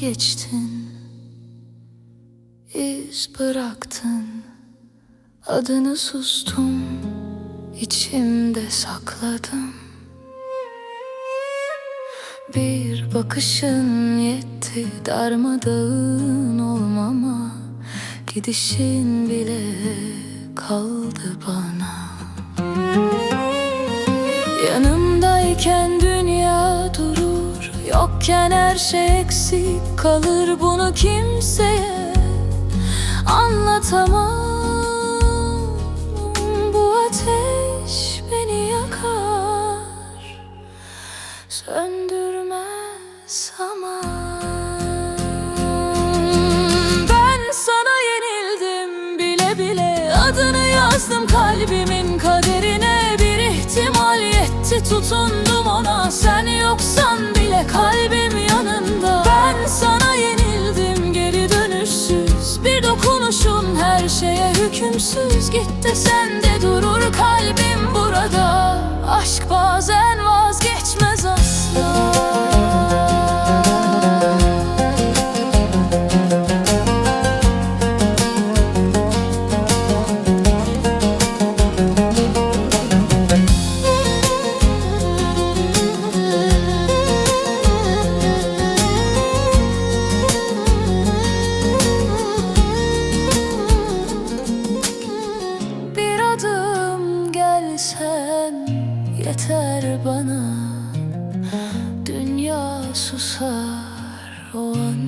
geçtin iz bıraktın Adını sustum içimde sakladım. Bir bakışın yetti darmadağın olmama Gidişin bile kaldı bana. Yanımdayken dünya durur Yokken her şey eksik kalır Bunu kimseye anlatamam. Bu ateş beni yakar Söndürmez ama Ben sana yenildim bile bile Adını yazdım kalbimin ihtimal tutundum ona. Sen yoksan bile kalbim yanında. Ben sana yenildim geri dönüşsüz. Bir dokunuşun her şeye hükümsüz. Gitti sende durur kalbim burada. Aşk bazen vazgeçmez gelsen yeter bana. Dünya susar o an.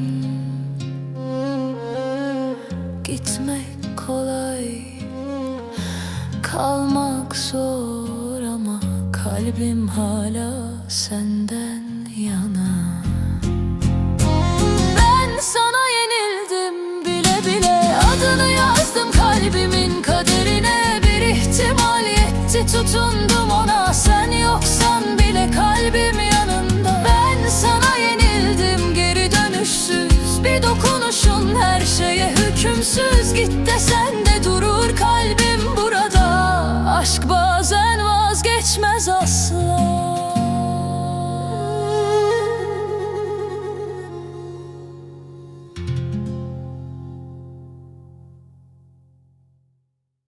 Gitmek kolay Kalmak zor ama Kalbim hala senden yana tutundum ona. Sen yoksan bile kalbim yanında. Ben sana yenildim geri dönüşsüz. Bir dokunuşun her şeye hükümsüz. Git de sen de durur kalbim burada. Aşk bazen vazgeçmez asla.